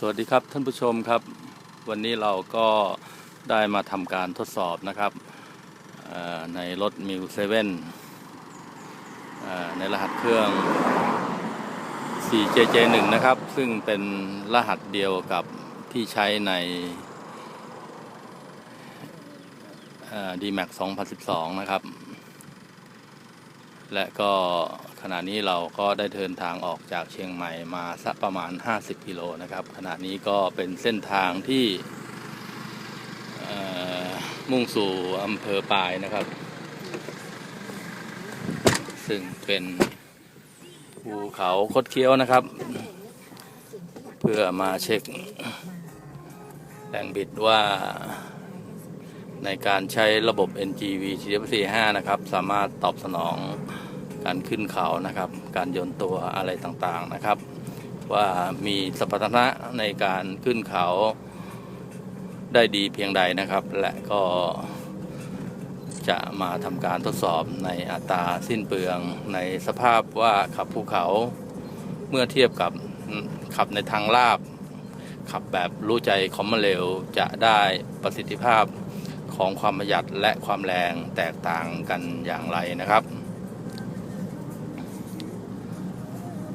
สวัสดีครับท่านผู้ชมครับ วันนี้เราก็ได้มาทำการทดสอบนะครับในรถมิวเซเว่นในรหัสเครื่อง 4JJ1 นะครับ ซึ่งเป็นรหัสเดียวกับที่ใช้ในเอ่อ DMAX 2012 นะครับ และก็ ขณะนี้เราก็ได้เดินทางออกจากเชียงใหม่มาสักประมาณ 50 กิโลนะครับ ขณะนี้ก็เป็นเส้นทางที่มุ่งสู่อำเภอปายนะครับ ซึ่งเป็นภูเขาคดเคี้ยวนะครับ เพื่อมาเช็คแรงบิดว่าในการใช้ระบบ NGV TF45 นะครับ สามารถตอบสนอง การขึ้นเขานะครับ การโยนตัวอะไรต่างๆนะครับ ว่ามีสมรรถนะในการขึ้นเขาได้ดีเพียงใดนะครับ และก็จะมาทำการทดสอบในอัตราสิ้นเปลืองในสภาพว่าขับภูเขาเมื่อเทียบกับขับในทางลาบ ขับแบบรู้ใจคอมมเร็วจะได้ประสิทธิภาพของความประหยัดและความแรงแตกต่างกันอย่างไรนะครับ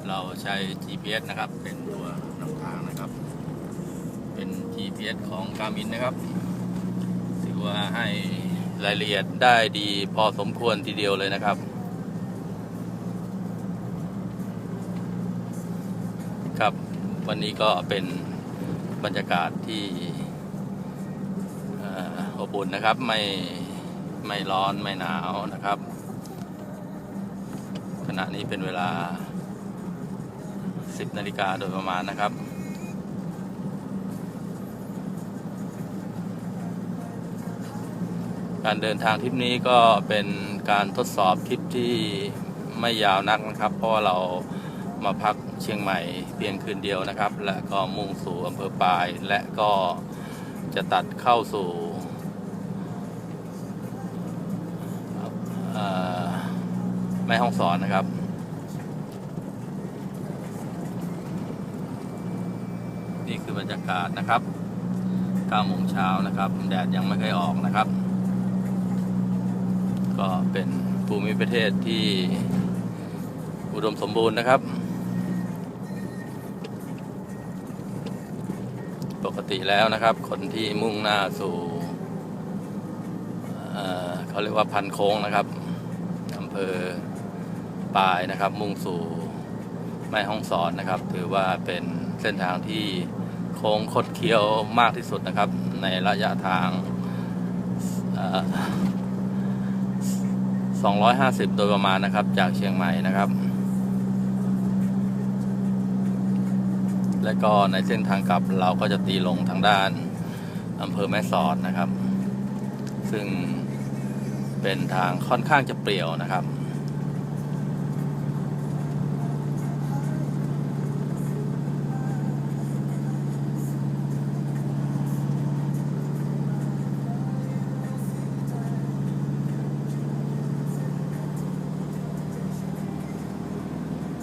เราใช้ GPS นะครับ เป็นตัวนำทางนะครับ เป็น GPS ของ Garmin นะครับถือว่าให้รายละเอียดได้ดีพอสมควรทีเดียวเลยนะครับ ครับ วันนี้ก็เป็นบรรยากาศที่อบอุ่นนะครับ ไม่ไม่ร้อนไม่หนาวนะครับ ขณะนี้เป็นเวลา 10นาฬิกาโดยประมาณนะครับ การเดินทางทริปนี้ก็เป็นการทดสอบทริปที่ไม่ยาวนักนะครับ เพราะเรามาพักเชียงใหม่เพียงคืนเดียวนะครับ และก็มุ่งสู่อำเภอปาย และก็จะตัดเข้าสู่แม่ห้องสอนนะครับ นี่คือบรรยากาศนะครับ9โมงเช้านะครับ แดดยังไม่เคยออกนะครับ ก็เป็นภูมิประเทศที่อุดมสมบูรณ์นะครับ ปกติแล้วนะครับ คนที่มุ่งหน้าสู่เเขาเรียกว่าพันโค้งนะครับอำเภอปายนะครับ มุ่งสู่แม่ห้องสอนนะครับ ถือว่าเป็น เส้นทางที่โค้งคดเคี้ยวมากที่สุดนะครับ ในระยะทาง 250 โดยประมาณนะครับ จากเชียงใหม่นะครับ และก็ในเส้นทางกลับเราก็จะตีลงทางด้านอำเภอแม่สอดนะครับ ซึ่งเป็นทางค่อนข้างจะเปลี่ยวนะครับ